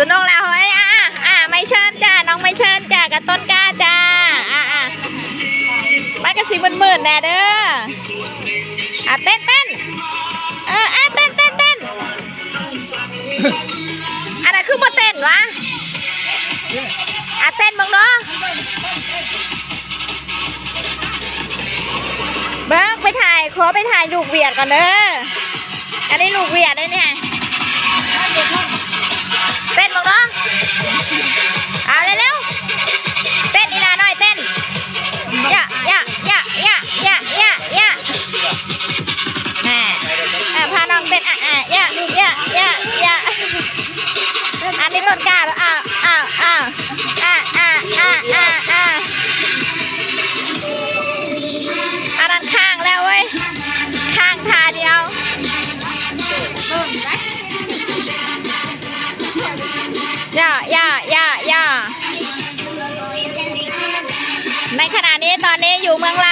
สุนงแล้วเฮ้ยอะอะอะไม่เชิญจ้าน้องไม่เชิญจ้ากับต้นกล้าจ้าอะอะมันก็สิมืดๆแน่เด้ออะเต้นเต้นเอออะเต้นเต้นเต้นอันนั้นคือมาเต้นวะอะเต้นมึงเนาะเบิ้งไปถ่ายขอไปถ่ายลูกเวียดก่อนเด้ออันนี้ลูกเวียดเลยเนี่ย นองเต้นอะอะยะยะยะยะอันนี้ต้นกล้าแล้วอ้าวอ้าวอ้าวอะอะอะอะอะอันนั้นข้างแล้วเว้ยข้างทาเดียวย่าย่าย่าย่าในขณะนี้ตอนนี้อยู่เมืองล